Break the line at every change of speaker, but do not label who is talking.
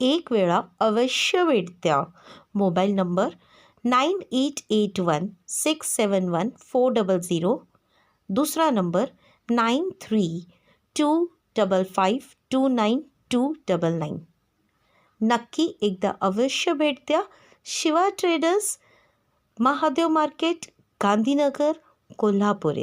एक वेळा अवश्य भेट द्या mobile number nine eight eight one six seven one four double zero. दूसरा number nine three two double five two nine two double nine. नक्की एकदा अवश्य भेट द्या शिवा ट्रेडर्स महादेव मार्केट गांधीनगर, कोल्हापूर